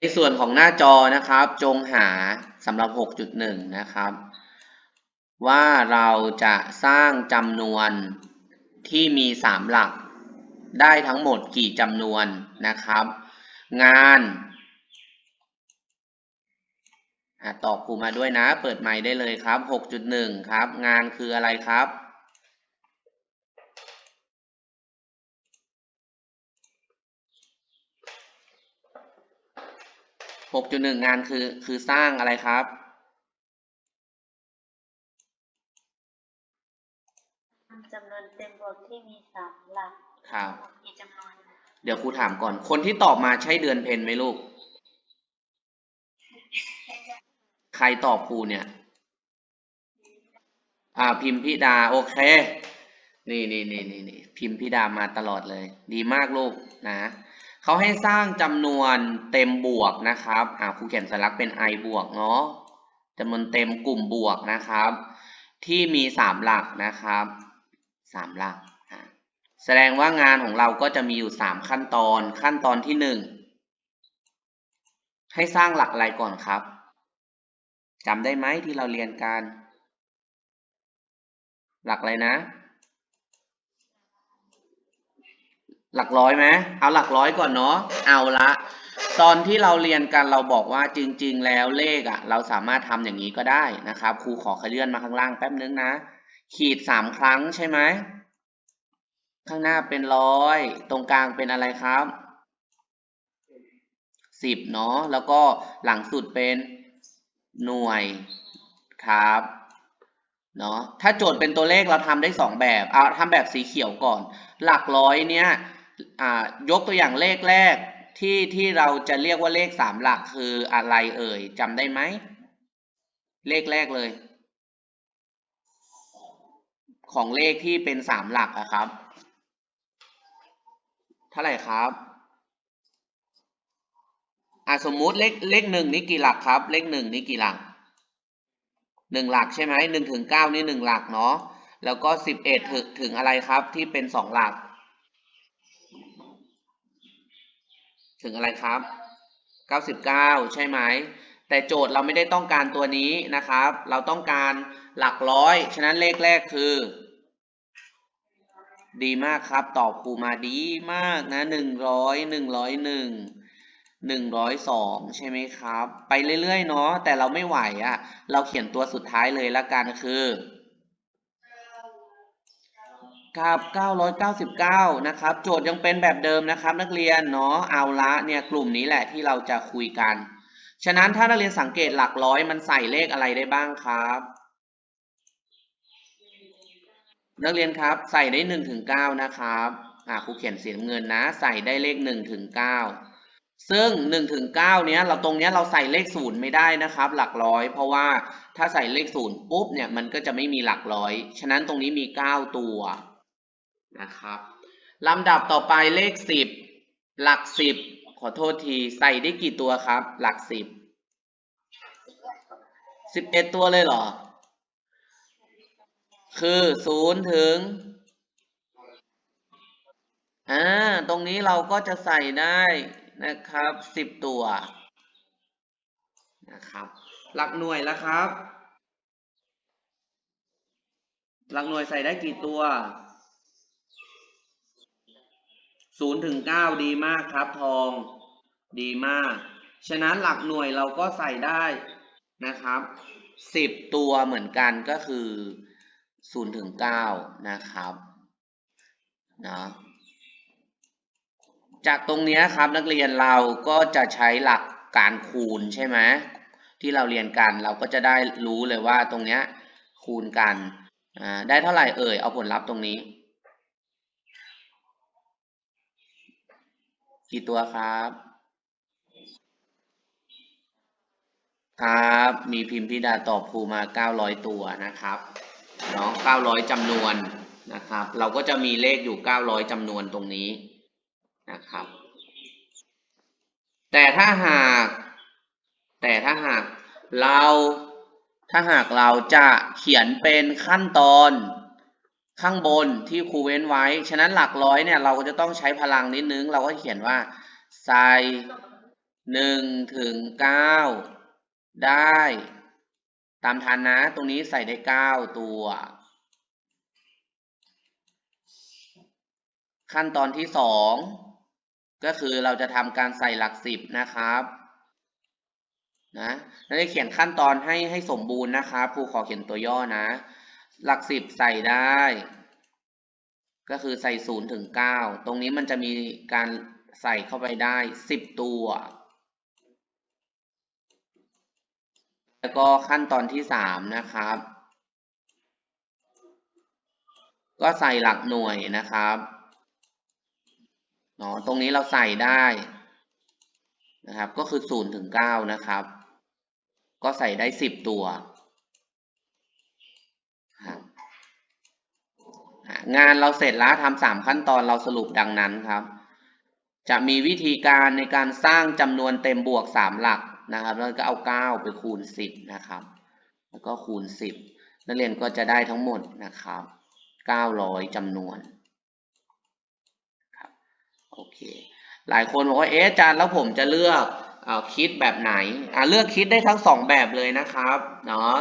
ในส่วนของหน้าจอนะครับ จงหาสำหรับ 6.1 นะครับ ว่าเราจะสร้างจำนวนที่มี 3 หลัก ได้ทั้งหมดกี่จำนวนนะครับ งานอตอบครูมาด้วยนะ เปิดไมค์ได้เลยครับ 6.1 ครับ งานคืออะไรครับ 6.1งานคือคือสร้างอะไรครับ จำนวนเต็มบวกที่มีสามหลักครับกี่จำนวนเดี๋ยวครูถามก่อน คนที่ตอบมาใช่เดือนเพนไหมลูก ใครตอบครูเนี่ย อ่าพิมพิดา โอเค นี่นี่นี่นี่นี่พิมพิดามาตลอดเลย ดีมากลูกนะ เขาให้สร้างจำนวนเต็มบวกนะครับอ่าครูเขียนสัญลักษณ์เป็น i บวกเนาะจำนวนเต็มกลุ่มบวกนะครับ ที่มีสามหลักนะครับสามหลัก แสดงว่างานของเราก็จะมีอยู่สามขั้นตอนขั้นตอนที่หนึ่งให้สร้างหลักอะไรก่อนครับจำได้ไหมที่เราเรียนกัน หลักอะไรนะ หลักร้อยไหมเอาหลักร้อยก่อนเนาะเอาละ ตอนที่เราเรียนกันเราบอกว่าจริง ๆ แล้วเลขอะ่ะ เราสามารถทำอย่างนี้ก็ได้นะครับครูขอขยื่นมาข้างล่างแป๊บนึงนะ ขีดสามครั้งใช่ไหมข้างหน้าเป็นร้อยตรงกลางเป็นอะไรครับสิบเนาะแล้วก็หลังสุดเป็นหน่วยครับเนาะถ้าโจทย์เป็นตัวเลขเราทำได้สองแบบเอาทำแบบสีเขียวก่อน หลักร้อยเนี้ย ยกตัวอย่างเลขแรกที่ที่เราจะเรียกว่าเลขสามหลักคืออะไรเอ่ยจำได้ไหม เลขแรกเลย ของเลขที่เป็นสามหลักอะครับ เท่าไหร่ครับอะสมมุติเลขเลขหนึ่งนี่กี่หลักครับ เลขหนึ่งนี่กี่หลักหนึ่งหลักใช่ไหมหนึ่งถึงเก้านี่หนึ่งหลักเนาะแล้วก็สิบเอ็ดถึงถึงอะไรครับที่เป็นสองหลัก ถึงอะไรครับเก้าสิบเก้าใช่ไหม แต่โจทย์เราไม่ได้ต้องการตัวนี้นะครับ เราต้องการหลักร้อย ฉะนั้นเลขแรกคือ ดีมากครับ ตอบครูมาดีมากนะหนึ่งร้อยหนึ่งร้อยหนึ่งหนึ่งร้อยสองใช่ไหมครับ ไปเรื่อยๆเนาะแต่เราไม่ไหวอะ่ะ เราเขียนตัวสุดท้ายเลยละกันคือ ครับ 999 นะครับ โจทย์ยังเป็นแบบเดิมนะครับ นักเรียนเนาะ เอาละเนี่ยกลุ่มนี้แหละที่เราจะคุยกัน ฉะนั้นถ้านักเรียนสังเกตหลักร้อยมันใส่เลขอะไรได้บ้างครับ นักเรียนครับใส่ได้หนึ่งถึงเก้านะครับ อ่าครูเขียนสีน้ำเงินนะ ใส่ได้เลขหนึ่งถึงเก้าซึ่งหนึ่งถึงเก้าเนี้ยเราตรงเนี้ยเราใส่เลขศูนย์ไม่ได้นะครับ หลักร้อย เพราะว่าถ้าใส่เลขศูนย์ปุ๊บเนี่ยมันก็จะไม่มีหลักร้อย ฉะนั้นตรงนี้มีเก้าตัว นะครับลำดับต่อไปเลขสิบหลักสิบขอโทษทีใส่ได้กี่ตัวครับ หลักสิบสิบเอ็ดตัวเลยเหรอ คือศูนย์ถึงอ่าตรงนี้เราก็จะใส่ได้นะครับสิบตัวนะครับหลักหน่วยแล้วครับ หลักหน่วยใส่ได้กี่ตัว ศูนย์ถึงเก้าดีมากครับทอง ดีมาก ฉะนั้นหลักหน่วยเราก็ใส่ได้นะครับสิบตัวเหมือนกันก็คือศูนย์ถึงเก้านะครับนะจากตรงนี้ครับนักเรียนเราก็จะใช้หลักการคูณใช่ไหมที่เราเรียนกันเราก็จะได้รู้เลยว่าตรงนี้คูณกันได้เท่าไหร่เอ่ยเอาผลลัพธ์ตรงนี้ กี่ตัวครับ ครับ มีพิมพ์พิดาตอบครูมา 900 ตัวนะครับเนาะ900จำนวนนะครับ เราก็จะมีเลขอยู่ 900จำนวนตรงนี้นะครับ แต่ถ้าหาก แต่ถ้าหากเราถ้าหากเราจะเขียนเป็นขั้นตอน ข้างบนที่ครูเว้นไว้ ฉะนั้นหลักร้อยเนี่ยเราก็จะต้องใช้พลังนิดนึง เราก็เขียนว่าใส่หนึ่งถึงเก้าได้ ตามทันนะ ตรงนี้ใส่ได้เก้าตัว ขั้นตอนที่สองก็คือเราจะทำการใส่หลักสิบนะครับนะเราจะเขียนขั้นตอนให้ให้สมบูรณ์นะครับครูขอเขียนตัวย่อนะ หลักสิบใส่ได้ ก็คือใส่ศูนย์ถึงเก้าตรงนี้มันจะมีการใส่เข้าไปได้สิบตัว แล้วก็ขั้นตอนที่สามนะครับ ก็ใส่หลักหน่วยนะครับเนาะตรงนี้เราใส่ได้นะครับ ก็คือศูนย์ถึงเก้านะครับ ก็ใส่ได้สิบตัวครับอะ งานเราเสร็จแล้วทำสามขั้นตอนเราสรุปดังนั้นครับ จะมีวิธีการในการสร้างจำนวนเต็มบวกสามหลักนะครับ แล้วก็เอาเก้าไปคูณสิบนะครับ แล้วก็คูณสิบนักเรียนก็จะได้ทั้งหมดนะครับเก้าร้อยจำนวนครับโอเคหลายคนบอกว่าเอ๊ะอาจารย์แล้วผมจะเลือกอคิดแบบไหนอ่าเลือกคิดได้ทั้งสองแบบเลยนะครับเนาะ